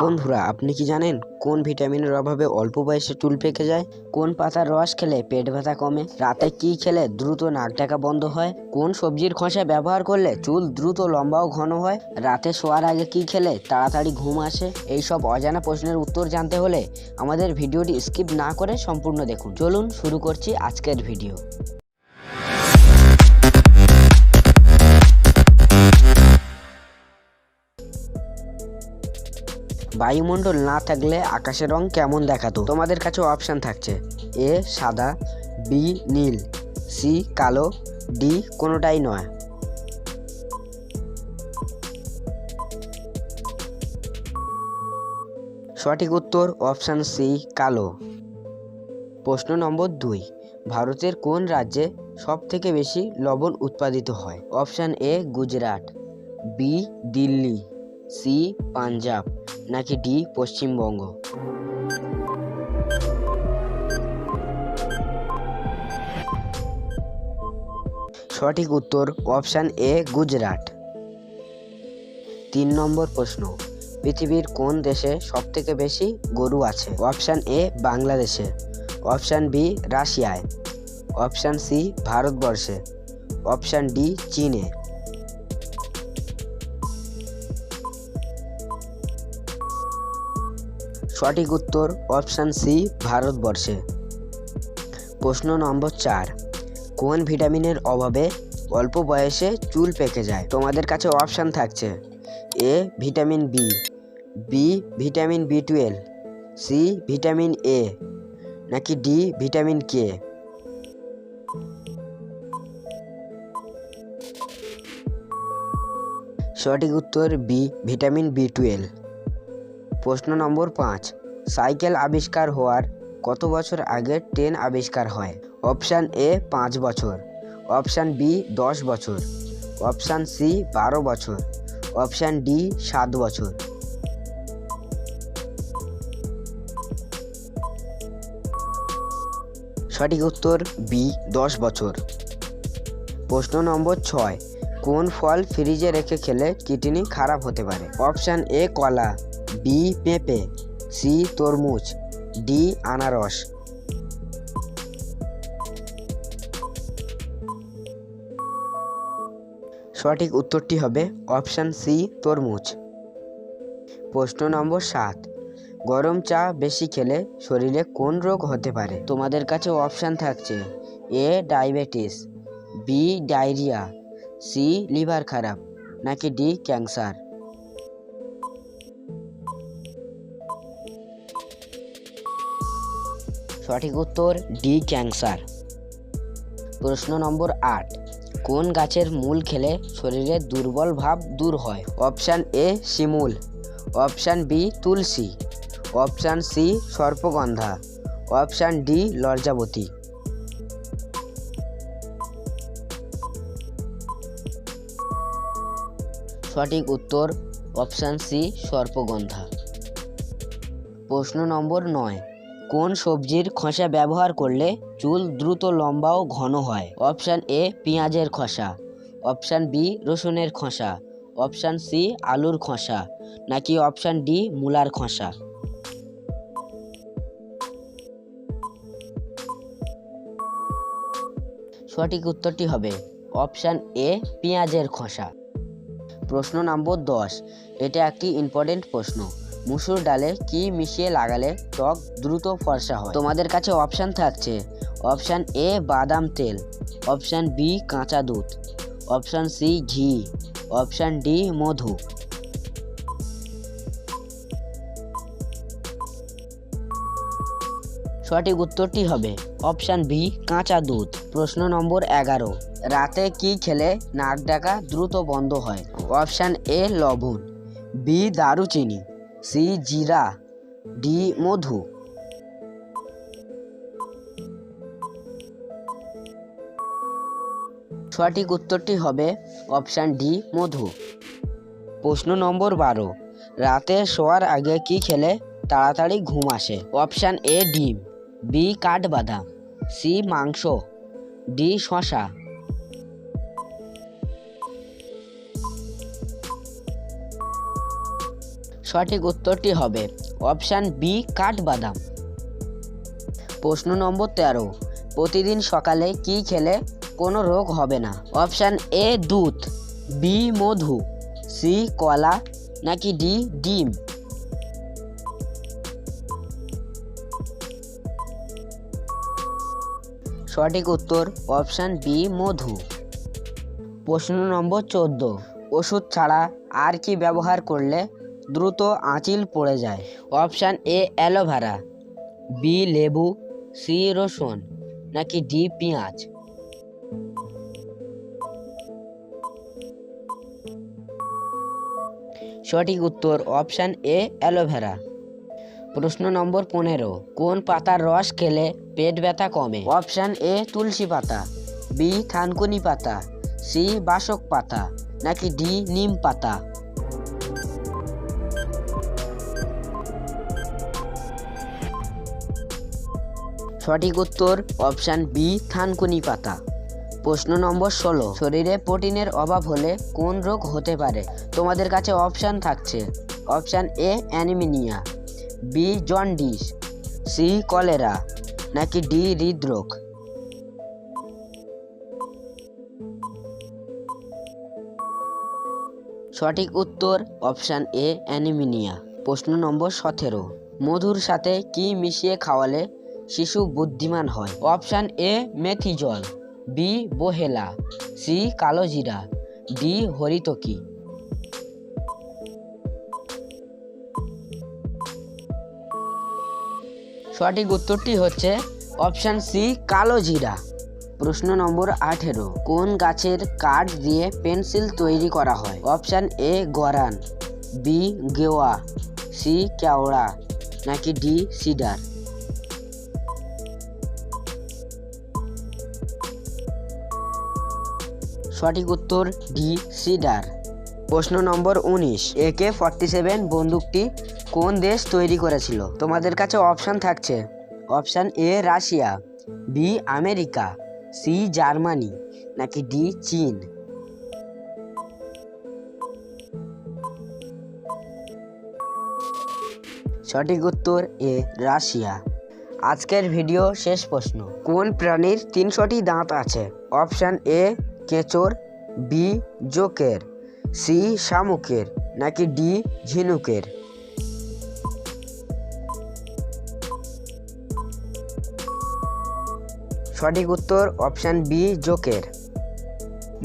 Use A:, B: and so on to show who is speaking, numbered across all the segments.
A: বন্ধুরা, আপনি কি জানেন কোন ভিটামিনের অভাবে অল্প বয়সে চুল পেকে যায়? কোন পাতার রস খেলে পেট ব্যথা কমে? রাতে কি খেলে দ্রুত নাক ডাকা বন্ধ হয়? কোন সবজির খোসা ব্যবহার করলে চুল দ্রুত লম্বা ও ঘন হয়? রাতে শোয়ার আগে কি খেলে তাড়াতাড়ি ঘুম আসে? এই সব অজানা প্রশ্নের উত্তর জানতে হলে আমাদের ভিডিওটি স্কিপ না করে সম্পূর্ণ দেখুন। চলুন শুরু করছি আজকের ভিডিও। বায়ুমণ্ডল না থাকলে আকাশের রং কেমন দেখাতো? তোমাদের কাছে অপশান থাকছে। এ সাদা, বি নীল, সি কালো, ডি কোনোটাই নয়। সঠিক উত্তর অপশান সি কালো। প্রশ্ন নম্বর দুই, ভারতের কোন রাজ্যে সব থেকে বেশি লবণ উৎপাদিত হয়? Option A Gujarat B Delhi. C, Punjab, নাকি ডি, পশ্চিমবঙ্গ? সঠিক উত্তর, অপশান এ, গুজরাট। তিন নম্বর প্রশ্ন, পৃথিবীর কোন দেশে সবথেকে বেশি গরু আছে? অপশান এ, বাংলাদেশে। অপশান বি, রাশিয়ায়। অপশান সি, ভারতবর্ষে। অপশান ডি, চীনে। সঠিক উত্তর অপশান সি, ভারতবর্ষে। প্রশ্ন নম্বর চার, কোন ভিটামিনের অভাবে অল্প বয়সে চুল পেকে যায়? তোমাদের কাছে অপশান থাকছে, A, vitamin B B, vitamin B twelve, C, vitamin A, নাকি ডি, ভিটামিন কে? সঠিক উত্তর বি, ভিটামিন বি টুয়েলভ। প্রশ্ন নম্বর পাঁচ। সাইকেল আবিষ্কার হওয়ার কত বছর আগে ট্রেন আবিষ্কার হয়? অপশান এ, পাঁচ বছর। অপশান বি, দশ বছর। অপশান সি, বারো বছর। অপশান ডি, সাত বছর। সঠিক উত্তর বি, দশ বছর। প্রশ্ন নম্বর ছয়, কোন ফল ফ্রিজে রেখে খেলে কিডনি খারাপ হতে পারে? অপশান এ, কলা। বি পেঁপে সি তরমুজ ডি আনারস। সঠিক উত্তরটি হবে অপশান সি তরমুজ। প্রশ্ন নম্বর সাত, গরম চা বেশি খেলে শরীরে কোন রোগ হতে পারে? তোমাদের কাছে অপশান থাকছে A, diabetes, B, diarrhoea, C, liver খারাপ, নাকি ডি, ক্যান্সার। সঠিক উত্তর ডি ক্যান্সার। প্রশ্ন নম্বর আট, কোন গাছের মূল খেলে শরীরে দুর্বল ভাব দূর হয়? অপশান এ, শিমুল। অপশান বি, তুলসী। অপশান সি, সর্পগন্ধা। অপশান ডি, লজ্জাবতী। সঠিক উত্তর অপশান সি, সর্পগন্ধা। প্রশ্ন নম্বর নয় কোন সবজির খোসা ব্যবহার করলে চুল দ্রুত লম্বা ও ঘন হয়? অপশান এ, পেঁয়াজের খোসা। অপশান বি, রসুনের খোসা। অপশান সি, আলুর খোসা। নাকি অপশান ডি, মূলার খোসা? সঠিক উত্তরটি হবে অপশান এ, পেঁয়াজের খোসা। প্রশ্ন নম্বর দশ। এটা একটি ইম্পর্টেন্ট প্রশ্ন। মুসুর ডালে কি মিশিয়ে লাগালে ত্বক দ্রুত ফর্সা হয়? তোমাদের কাছে অপশান থাকছে। অপশান এ, বাদাম তেল। অপশান বি, কাঁচা দুধ। অপশান সি, ঘি। অপশান ডি, মধু। সঠিক উত্তরটি হবে অপশান বি, কাঁচা দুধ। প্রশ্ন নম্বর এগারো। রাতে কি খেলে নাক ডাকা দ্রুত বন্ধ হয়? অপশান এ, লবণ। বি, দারুচিনি। সি জিরা ডি মধু। সঠিক উত্তরটি হবে অপশান ডি মধু। প্রশ্ন নম্বর বারো, রাতে শোয়ার আগে কি খেলে তাড়াতাড়ি ঘুম আসে? অপশান এ ডিম, বি কাঠবাদাম, সি মাংস, ডি শশা সঠিক উত্তরটি হবে অপশান বি, কাঠবাদাম। প্রশ্ন নম্বর তেরো, প্রতিদিন সকালে কি খেলে কোনো রোগ হবে না? অপশান এ, দুধ, বি, মধু, সি, কলা, নাকি ডি, ডিম? সঠিক উত্তর অপশান বি, মধু। প্রশ্ন নম্বর চোদ্দ, ওষুধ ছাড়া আর কি ব্যবহার করলে দ্রুত আঁচিল পড়ে যায়। Option A, aloe vera. B, লেবু। সি, রসুন। নাকি ডি, পেঁয়াজ। সঠিক উত্তর অপশান এ, অ্যালোভেরা। প্রশ্ন নম্বর পনেরো, কোন পাতার রস খেলে পেট ব্যথা কমে? অপশান এ, তুলসী পাতা। বি, থানকুনি পাতা। সি, বাসক পাতা। নাকি ডি, নিম পাতা। সঠিক উত্তর অপশান বি থানকুনি পাতা। প্রশ্ন নম্বর ষোলো, শরীরে প্রোটিনের অভাব হলে কোন রোগ হতে পারে? তোমাদের কাছে অপশান থাকছে। Option A anaemia B jaundice C cholera, নাকি ডি হৃদরোগ? সঠিক উত্তর অপশান এ অ্যানিমিনিয়া। প্রশ্ন নম্বর সতেরো, মধুর সাথে কি মিশিয়ে খাওয়ালে শিশু বুদ্ধিমান হয়। অপশান এ, মেথি জল। বি, বোহেলা। সি কালোজিরা ডি হরিতকি সঠিক উত্তরটি হচ্ছে অপশান সি, কালো জিরা। প্রশ্ন নম্বর আঠেরো। কোন গাছের কাঠ দিয়ে পেন্সিল তৈরি করা হয়? অপশান এ, গরান। বি, গেওয়া। সি, কেওড়া। নাকি ডি, সিডার? সঠিক উত্তর ডি সিডার। প্রশ্ন নম্বর উনিশ, একে ফর্টি সেভেন বন্দুকটি কোন দেশ তৈরি করেছিল? তোমাদের কাছে অপশান থাকছে। Option A Russia B America C Germany, নাকি ডি চীন? সঠিক উত্তর এ রাশিয়া। আজকের ভিডিও শেষ প্রশ্ন, কোন প্রাণীর তিনশোটি দাঁত আছে? অপশান এ কেঁচোর, বি জোকের, সি শামুকের, নাকি ডি ঝিনুকের? সঠিক উত্তর অপশান বি জোকের।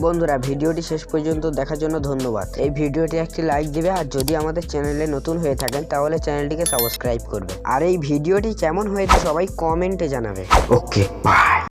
A: বন্ধুরা, ভিডিওটি শেষ পর্যন্ত দেখার জন্য ধন্যবাদ। এই ভিডিওটি একটি লাইক দিবে আর যদি আমাদের চ্যানেলে নতুন হয়ে থাকেন, তাহলে চ্যানেলটিকে সাবস্ক্রাইব করবে। আর এই ভিডিওটি কেমন হয়েছে সবাই কমেন্টে জানাবে।
B: ওকে